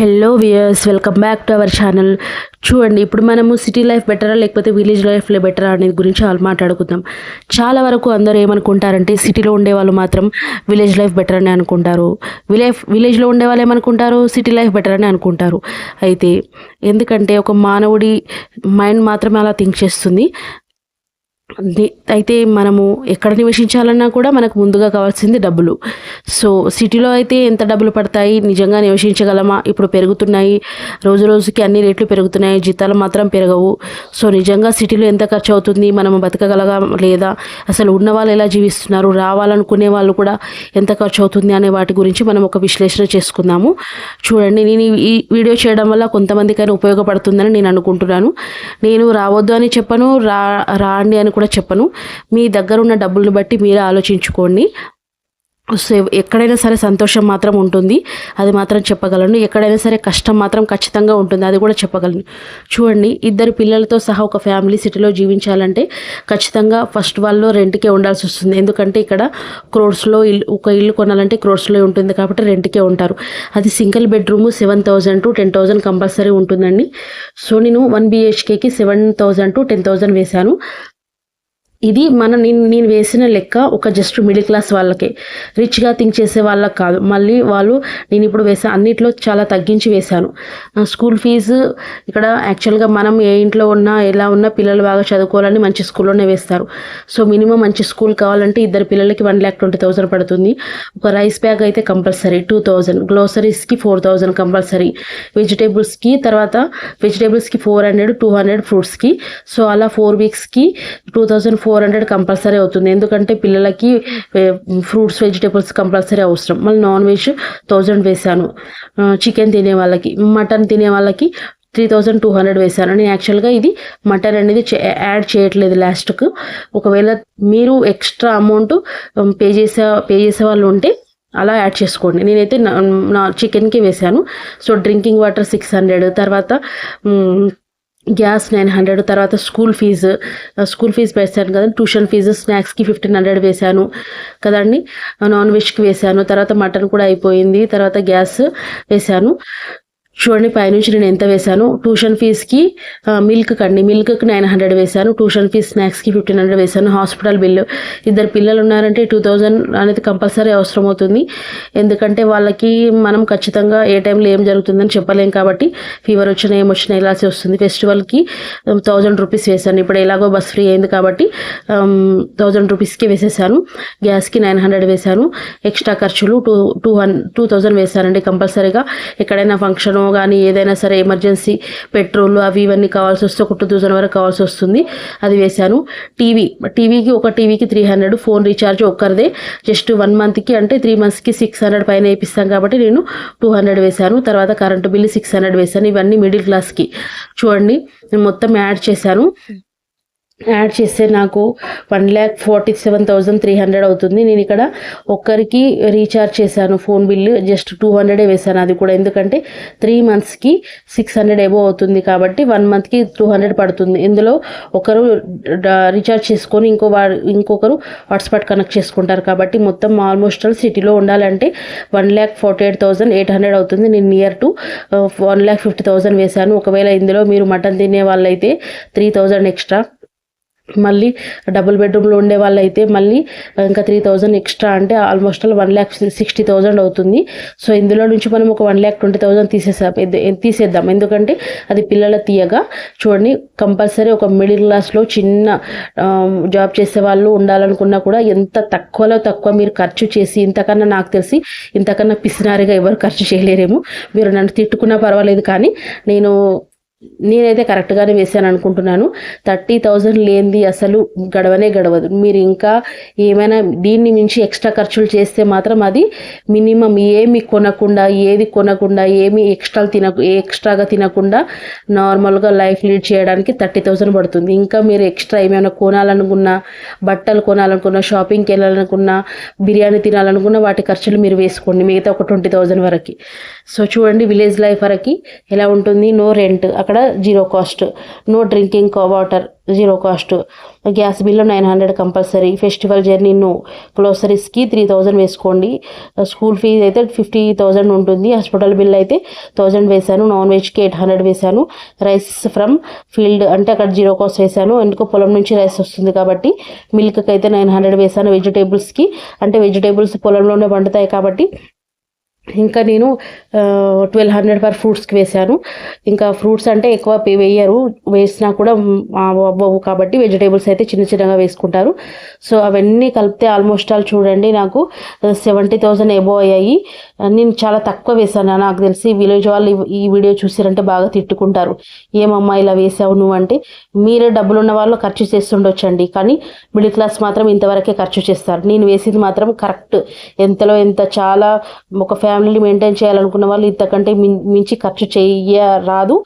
Hello viewers welcome back to our channel చూడండి ఇప్పుడు మనము సిటీ లైఫ్ బెటరా లేకపోతే విలేజ్ లైఫ్లో బెటరా అనేది గురించి మాట్లాడుకుందాం. చాలా వరకు అందరూ ఏమనుకుంటారంటే సిటీలో ఉండే వాళ్ళు మాత్రం విలేజ్ లైఫ్ బెటర్ అని అనుకుంటారు. విలేజ్ విలేజ్లో ఉండే వాళ్ళు ఏమనుకుంటారు? సిటీ లైఫ్ బెటర్ అని అనుకుంటారు. అయితే ఎందుకంటే ఒక మానవుడి మైండ్ మాత్రమే అలా థింక్ చేస్తుంది. అయితే మనము ఎక్కడ నివసించాలన్నా కూడా మనకు ముందుగా కావాల్సింది డబ్బులు. సో సిటీలో అయితే ఎంత డబ్బులు పడతాయి? నిజంగా నివసించగలమా? ఇప్పుడు పెరుగుతున్నాయి. రోజు రోజుకి అన్ని రేట్లు పెరుగుతున్నాయి. జీతాలు మాత్రం పెరగవు. సో నిజంగా సిటీలో ఎంత ఖర్చు అవుతుంది మనం బతకగలగా లేదా? అసలు ఉన్న వాళ్ళు ఎలా జీవిస్తున్నారు? రావాలనుకునే వాళ్ళు కూడా ఎంత ఖర్చు అవుతుంది అనే వాటి గురించి మనం ఒక విశ్లేషణ చేసుకుందాము. చూడండి నేను ఈ- వీడియో చేయడం వల్ల కొంతమందికైనా ఉపయోగపడుతుందని నేను అనుకుంటున్నాను. నేను రావద్దు అని చెప్పను. రా రాండి అని కూడా చెప్పను. మీ దగ్గర ఉన్న డబ్బులను బట్టి మీరే ఆలోచించుకోండి. సో ఎక్కడైనా సరే సంతోషం మాత్రం ఉంటుంది. అది మాత్రం చెప్పగలను. ఎక్కడైనా సరే కష్టం మాత్రం ఖచ్చితంగా ఉంటుంది. అది కూడా చెప్పగలను. చూడండి ఇద్దరు పిల్లలతో సహా ఒక ఫ్యామిలీ సిటీలో జీవించాలంటే ఖచ్చితంగా ఫస్ట్ వాళ్ళు రెంట్కే ఉండాల్సి వస్తుంది. ఎందుకంటే ఇక్కడ క్రోడ్స్లో ఇల్లు ఒక ఇల్లు కొనాలంటే క్రోడ్స్లో ఉంటుంది కాబట్టి రెంట్కే ఉంటారు. అది single bedroom seven thousand to ten thousand compulsory ఉంటుందండి. సో నేను one బిహెచ్కేకి seven thousand to ten thousand వేశాను. ఇది మన నేను నేను వేసిన లెక్క ఒక జస్ట్ మిడిల్ క్లాస్ వాళ్ళకే. రిచ్గా థింక్ చేసే వాళ్ళకి కాదు. మళ్ళీ వాళ్ళు నేను ఇప్పుడు వేసా అన్నిట్లో చాలా తగ్గించి వేశాను. స్కూల్ ఫీజు ఇక్కడ యాక్చువల్గా మనం ఏ ఇంట్లో ఉన్నా ఎలా ఉన్నా పిల్లలు బాగా చదువుకోవాలని మంచి స్కూల్లోనే వేస్తారు. సో మినిమం మంచి స్కూల్ కావాలంటే ఇద్దరు పిల్లలకి వన్ ల్యాక్ ట్వంటీ థౌసండ్ పడుతుంది. ఒక రైస్ బ్యాగ్ అయితే కంపల్సరీ టూ థౌజండ్ గ్లోసరీస్కి ఫోర్ థౌజండ్ కంపల్సరీ వెజిటేబుల్స్కి తర్వాత వెజిటేబుల్స్కి ఫోర్ హండ్రెడ్ టూ హండ్రెడ్ ఫ్రూట్స్కి సో అలా four వీక్స్కి two thousand four four hundred compulsory అవుతుంది. ఎందుకంటే పిల్లలకి ఫ్రూట్స్ వెజిటేబుల్స్ కంపల్సరీ అవసరం. మళ్ళీ నాన్ వెజ్ థౌజండ్ వేసాను చికెన్ తినే వాళ్ళకి మటన్ తినే వాళ్ళకి త్రీ థౌజండ్ టూ హండ్రెడ్ వేశాను. నేను యాక్చువల్గా ఇది మటన్ అనేది యాడ్ చేయట్లేదు లాస్ట్కు. ఒకవేళ మీరు ఎక్స్ట్రా అమౌంట్ పే చేసే పే చేసే వాళ్ళు ఉంటే అలా యాడ్ చేసుకోండి. నేనైతే నా- చికెన్కి వేశాను. So drinking water six hundred. తర్వాత గ్యాస్ నైన్ హండ్రెడ్ తర్వాత స్కూల్ ఫీజు. స్కూల్ ఫీజు వేసాను కదా ట్యూషన్ ఫీజు స్నాక్స్కి ఫిఫ్టీన్ హండ్రెడ్ వేశాను కదండి. నాన్ వెజ్కి వేశాను తర్వాత మటన్ కూడా అయిపోయింది తర్వాత గ్యాస్ వేశాను. చూడండి పైనుంచి నేను ఎంత వేశాను? ట్యూషన్ ఫీజ్కి మిల్క్ కండి మిల్క్కి నైన్ హండ్రెడ్ వేశాను. ట్యూషన్ ఫీజ్ స్నాక్స్కి ఫిఫ్టీన్ హండ్రెడ్ వేశాను. హాస్పిటల్ బిల్లు ఇద్దరు పిల్లలు ఉన్నారంటే టూ థౌజండ్ అనేది కంపల్సరీ అవసరం అవుతుంది. ఎందుకంటే వాళ్ళకి మనం ఖచ్చితంగా ఏ టైంలో ఏం జరుగుతుందని చెప్పలేం కాబట్టి ఫీవర్ వచ్చినా ఏం వచ్చినా వెళ్ళాల్సి వస్తుంది. ఫెస్టివల్కి థౌజండ్ రూపీస్ వేశాను. ఇప్పుడు ఎలాగో బస్ ఫ్రీ అయింది కాబట్టి థౌజండ్ రూపీస్కి వేసేసాను. గ్యాస్కి నైన్ హండ్రెడ్ వేశాను. ఎక్స్ట్రా ఖర్చులు టూ టూ హన్ టూ థౌజండ్ వేశానండి కంపల్సరీగా. ఎక్కడైనా ఫంక్షన్ కానీ ఏదైనా సరే ఎమర్జెన్సీ పెట్రోల్ అవి ఇవన్నీ కావాల్సి వస్తే ఒక టూ థౌసండ్ వరకు కావాల్సి వస్తుంది. అది వేశాను. టీవీ టీవీకి ఒక టీవీకి త్రీ హండ్రెడ్ ఫోన్ రీఛార్జ్ ఒక్కరిదే. జస్ట్ వన్ మంత్కి అంటే త్రీ మంత్స్కి సిక్స్ హండ్రెడ్ పైన వేపిస్తాం కాబట్టి నేను టూ హండ్రెడ్ వేశాను. తర్వాత కరెంటు బిల్లు సిక్స్ హండ్రెడ్ వేశాను. ఇవన్నీ మిడిల్ క్లాస్కి. చూడండి నేను మొత్తం యాడ్ చేశాను. యాడ్ చేస్తే నాకు one lakh forty seven thousand three hundred అవుతుంది. నేను ఇక్కడ ఒక్కరికి రీఛార్జ్ చేశాను ఫోన్ బిల్లు. జస్ట్ టూ హండ్రెడే వేశాను. అది కూడా ఎందుకంటే త్రీ మంత్స్కి సిక్స్ హండ్రెడ్ ఎబో అవుతుంది కాబట్టి వన్ మంత్కి టూ హండ్రెడ్ పడుతుంది. ఇందులో ఒకరు రీఛార్జ్ చేసుకొని ఇంకో ఇంకొకరు హాట్స్పాట్ కనెక్ట్ చేసుకుంటారు కాబట్టి మొత్తం ఆల్మోస్ట్ ఆల్ సిటీలో ఉండాలంటే one lakh forty eight thousand eight hundred అవుతుంది. నేను near to one lakh fifty thousand వేశాను. ఒకవేళ ఇందులో మీరు మటన్ తినే వాళ్ళైతే త్రీ థౌజండ్ ఎక్స్ట్రా మళ్ళీ డబుల్ బెడ్రూమ్లో ఉండే వాళ్ళైతే మళ్ళీ ఇంకా త్రీ థౌజండ్ ఎక్స్ట్రా అంటే almost all one lakh sixty thousand అవుతుంది. సో ఇందులో నుంచి మనం ఒక వన్ ల్యాక్ ట్వంటీ థౌజండ్ తీసేసాం. తీసేద్దాం. ఎందుకంటే అది పిల్లల తీయగా చూడండి కంపల్సరీ ఒక మిడిల్ క్లాస్లో చిన్న జాబ్ చేసే వాళ్ళు ఉండాలనుకున్నా కూడా ఎంత తక్కువలో తక్కువ మీరు ఖర్చు చేసి ఇంతకన్నా నాకు తెలిసి ఇంతకన్నా పిసినారిగా ఎవరు ఖర్చు చేయలేరేమో. మీరు నన్ను తిట్టుకున్నా పర్వాలేదు కానీ నేను నేనైతే కరెక్ట్గానే వేసాను అనుకుంటున్నాను. థర్టీ థౌజండ్ లేనిది అసలు గడవనే గడవదు. మీరు ఇంకా ఏమైనా దీన్ని మించి ఎక్స్ట్రా ఖర్చులు చేస్తే మాత్రం అది మినిమం ఏమి కొనకుండా ఏది కొనకుండా ఏమి ఎక్స్ట్రా తిన ఎక్స్ట్రాగా తినకుండా నార్మల్గా లైఫ్ లీడ్ చేయడానికి థర్టీ థౌజండ్ పడుతుంది. ఇంకా మీరు ఎక్స్ట్రా ఏమైనా కొనాలనుకున్నా బట్టలు కొనాలనుకున్నా షాపింగ్కి వెళ్ళాలనుకున్నా బిర్యానీ తినాలనుకున్నా వాటి ఖర్చులు మీరు వేసుకోండి. మిగతా ఒక ట్వంటీ థౌజండ్ వరకు. సో చూడండి విలేజ్ లైఫ్ వరకు ఎలా ఉంటుంది? నో రెంట్ అక్కడ అక్కడ zero cost. No drinking water zero cost. Gas bill nine hundred compulsory. Festival journey no గ్లోసరీస్కి three thousand వేసుకోండి. Uh, స్కూల్ ఫీజు అయితే ఫిఫ్టీ థౌజండ్ ఉంటుంది. హాస్పిటల్ బిల్ అయితే థౌజండ్ వేశాను. నాన్ వెజ్కి ఎయిట్ హండ్రెడ్ వేశాను. రైస్ ఫ్రమ్ ఫీల్డ్ అంటే అక్కడ zero cost వేశాను. ఎందుకు పొలం నుంచి రైస్ వస్తుంది కాబట్టి మిల్క్కి అయితే నైన్ హండ్రెడ్ వేశాను. వెజిటేబుల్స్కి అంటే వెజిటేబుల్స్ పొలంలోనే పండుతాయి కాబట్టి ఇంకా నేను ట్వెల్వ్ హండ్రెడ్ పర్ ఫ్రూట్స్కి వేశాను. ఇంకా ఫ్రూట్స్ అంటే ఎక్కువ వేయరు. వేసినా కూడా అవ్వవు కాబట్టి వెజిటేబుల్స్ అయితే చిన్న చిన్నగా వేసుకుంటారు. సో అవన్నీ కలిపితే ఆల్మోస్ట్ ఆల్ చూడండి నాకు సెవెంటీ థౌసండ్ ఎబో అయ్యాయి. నేను చాలా తక్కువ వేశాను. నాకు తెలిసి విలేజ్ వాళ్ళు ఈ- ఈ వీడియో చూసారంటే బాగా తిట్టుకుంటారు. ఏమమ్మా ఇలా వేసావు నువ్వు అంటే మీరే డబ్బులు ఉన్న వాళ్ళు ఖర్చు చేస్తుండొచ్చండి. కానీ మిడిల్ క్లాస్ మాత్రం ఇంతవరకే ఖర్చు చేస్తారు. నేను వేసింది మాత్రం కరెక్ట్ ఎంతలో ఎంత చాలా ఒక ఫ్యామిలీని మెయింటైన్ చేయాలనుకున్న వాళ్ళు ఇంతకంటే మించి ఖర్చు చేయరాదు.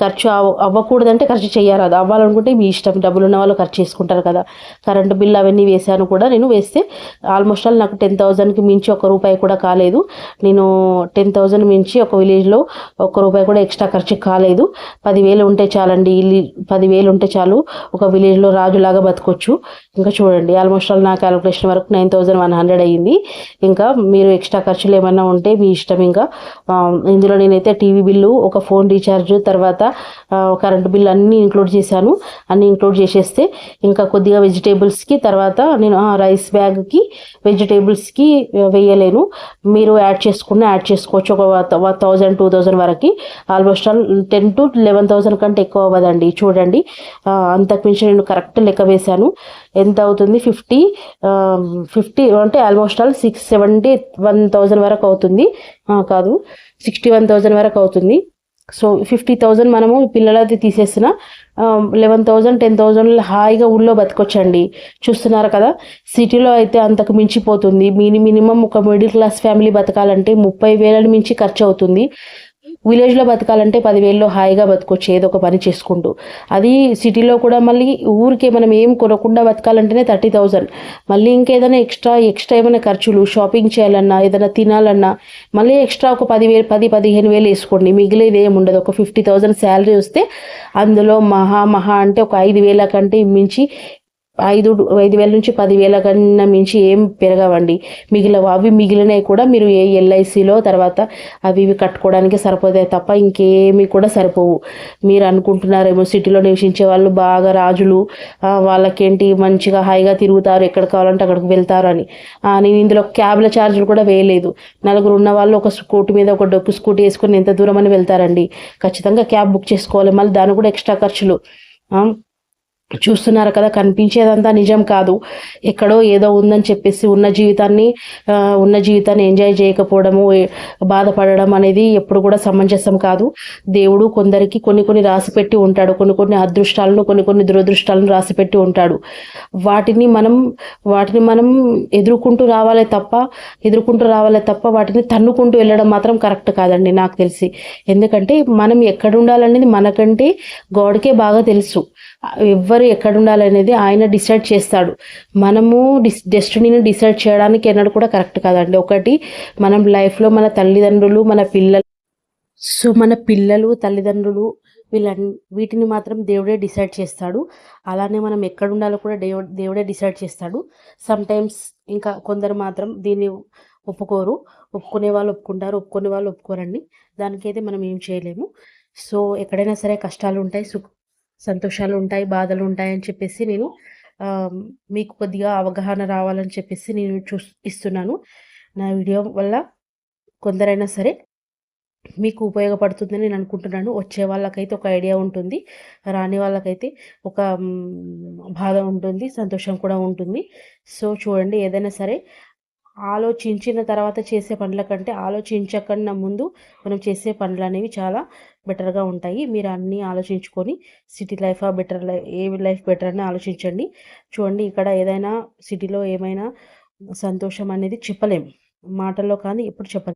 ఖర్చు అవ్వకూడదంటే ఖర్చు చేయరాదు అవ్వాలనుకుంటే మీ ఇష్టం. డబ్బులు ఉన్న వాళ్ళు ఖర్చు చేసుకుంటారు కదా. కరెంటు బిల్ అవన్నీ వేసాను కూడా నేను వేస్తే ఆల్మోస్ట్ ఆల్ నాకు టెన్ థౌజండ్కి మించి ఒక రూపాయి కూడా కాలేదు. నేను టెన్ థౌజండ్ మించి ఒక విలేజ్లో ఒక రూపాయి కూడా ఎక్స్ట్రా ఖర్చు కాలేదు. పదివేలు ఉంటే చాలండి. ఇల్లు పదివేలు ఉంటే చాలు. ఒక విలేజ్లో రాజులాగా బతకొచ్చు. ఇంకా చూడండి. ఆల్మోస్ట్ ఆల్ నా క్యాలిక్యులేషన్ వరకు నైన్ థౌజండ్ వన్ హండ్రెడ్ అయ్యింది. ఇంకా మీరు ఎక్స్ట్రా ఖర్చులు ఏమైనా ఉంటే మీ ఇష్టం ఇంకా. ఇందులో నేనైతే టీవీ బిల్లు ఒక ఫోన్ రీఛార్జ్ తర్వాత ఆ, కరెంటు బిల్ అన్నీ ఇంక్లూడ్ చేశాను. అన్నీ ఇంక్లూడ్ చేసేస్తే ఇంకా కొద్దిగా వెజిటేబుల్స్కి తర్వాత నేను రైస్ బ్యాగ్కి వెజిటేబుల్స్కి వేయలేను. మీరు యాడ్ చేసుకున్న యాడ్ చేసుకోవచ్చు. ఒక థౌజండ్ టూ థౌజండ్ వరకు. Almost all ten to eleven thousand కంటే ఎక్కువ అవ్వదండి. చూడండి. అంతకుమించి నేను కరెక్ట్ లెక్క వేశాను. ఎంత అవుతుంది? ఫిఫ్టీ ఫిఫ్టీ అంటే almost all six seventy one thousand వరకు అవుతుంది. కాదు. సిక్స్టీ వన్ థౌజండ్ వరకు అవుతుంది. సో ఫిఫ్టీ థౌజండ్ మనము పిల్లలది తీసేసిన లెవెన్ థౌజండ్ టెన్ థౌజండ్ హాయిగా ఊళ్ళో బతకొచ్చండి. చూస్తున్నారు కదా? సిటీలో అయితే అంతకు మించిపోతుంది. మిని మినిమం ఒక మిడిల్ క్లాస్ ఫ్యామిలీ బతకాలంటే ముప్పై వేలని మించి ఖర్చు అవుతుంది విలేజ్లో బతకాలంటే పదివేల్లో హాయిగా బతకొచ్చు ఏదో ఒక పని చేసుకుంటూ. అది సిటీలో కూడా మళ్ళీ ఊరికే మనం ఏం కొనకుండా బతకాలంటేనే థర్టీ థౌజండ్. మళ్ళీ ఇంకేదైనా ఎక్స్ట్రా ఎక్స్ట్రా ఏమైనా ఖర్చులు షాపింగ్ చేయాలన్నా ఏదైనా తినాలన్నా మళ్ళీ ఎక్స్ట్రా ఒక పదివేలు పది పదిహేను వేలు వేసుకోండి. మిగిలేది ఏమి ఉండదు. ఒక ఫిఫ్టీ థౌజండ్ శాలరీ వస్తే అందులో మహా మహా అంటే ఒక ఐదు వేల కంటే మించి ఐదు ఐదు వేల నుంచి పదివేల కన్నా మించి ఏం పెరగవండి. మిగిలిన అవి మిగిలినవి కూడా మీరు ఏ ఎల్ఐసిలో తర్వాత అవి ఇవి కట్టుకోవడానికి సరిపోతాయి తప్ప ఇంకేమీ కూడా సరిపోవు. మీరు అనుకుంటున్నారేమో సిటీలో నివసించే వాళ్ళు బాగా రాజులు వాళ్ళకేంటి మంచిగా హాయిగా తిరుగుతారు ఎక్కడ కావాలంటే అక్కడికి వెళ్తారు అని. నేను ఇందులో క్యాబ్ల ఛార్జీలు కూడా వేయలేదు. నలుగురు ఉన్న వాళ్ళు ఒక స్కూటీ మీద ఒక డొక్కు స్కూటీ వేసుకొని ఎంత దూరం అని వెళ్తారండి. ఖచ్చితంగా క్యాబ్ బుక్ చేసుకోవాలి. మళ్ళీ దాని కూడా ఎక్స్ట్రా ఖర్చులు. చూస్తున్నారు కదా కనిపించేదంతా నిజం కాదు. ఎక్కడో ఏదో ఉందని చెప్పేసి ఉన్న జీవితాన్ని ఉన్న జీవితాన్ని ఎంజాయ్ చేయకపోవడము బాధపడడం అనేది ఎప్పుడు కూడా సమంజసం కాదు. దేవుడు కొందరికి కొన్ని కొన్ని రాసిపెట్టి ఉంటాడు. కొన్ని కొన్ని అదృష్టాలను కొన్ని కొన్ని దురదృష్టాలను రాసిపెట్టి ఉంటాడు. వాటిని మనం వాటిని మనం ఎదుర్కొంటూ రావాలే తప్ప ఎదుర్కొంటూ రావాలే తప్ప వాటిని తన్నుకుంటూ వెళ్ళడం మాత్రం కరెక్ట్ కాదండి నాకు తెలిసి. ఎందుకంటే మనం ఎక్కడ ఉండాలనేది మనకంటే గాడ్కే బాగా తెలుసు. ఎవరు ఎక్కడ ఉండాలనేది ఆయన డిసైడ్ చేస్తాడు. మనము డిస్ డెస్టినీని డిసైడ్ చేయడానికి ఎన్నడూ కూడా కరెక్ట్ కాదండి. ఒకటి మనం లైఫ్లో మన తల్లిదండ్రులు మన పిల్లలు సో మన పిల్లలు తల్లిదండ్రులు వీళ్ళ వీటిని మాత్రం దేవుడే డిసైడ్ చేస్తాడు. అలానే మనం ఎక్కడ ఉండాలో కూడా దేవుడు దేవుడే డిసైడ్ చేస్తాడు. సమ్టైమ్స్ ఇంకా కొందరు మాత్రం దీన్ని ఒప్పుకోరు. ఒప్పుకునే వాళ్ళు ఒప్పుకుంటారు. ఒప్పుకునే వాళ్ళు ఒప్పుకోరండి. దానికైతే మనం ఏం చేయలేము. సో ఎక్కడైనా సరే కష్టాలు ఉంటాయి. సుఖ సంతోషాలు ఉంటాయి బాధలు ఉంటాయి అని చెప్పేసి నేను మీకు కొద్దిగా అవగాహన రావాలని చెప్పేసి నేను చూ ఇస్తున్నాను. నా వీడియో వల్ల కొందరైనా సరే మీకు ఉపయోగపడుతుందని నేను అనుకుంటున్నాను. వచ్చే వాళ్ళకైతే ఒక ఐడియా ఉంటుంది రాని వాళ్ళకైతే ఒక బాధ ఉంటుంది సంతోషం కూడా ఉంటుంది. సో చూడండి ఏదైనా సరే ఆలోచించిన తర్వాత చేసే పనుల కంటే ఆలోచించకన్నా ముందు మనం చేసే పనులు అనేవి చాలా బెటర్గా ఉంటాయి. మీరు అన్నీ ఆలోచించుకొని సిటీ లైఫా బెటర్ లైఫ్ ఏ లైఫ్ బెటర్ అని ఆలోచించండి. చూడండి ఇక్కడ ఏదైనా సిటీలో ఏమైనా సంతోషం అనేది చెప్పలేం. మాటల్లో కానీ ఎప్పుడు చెప్పలేం.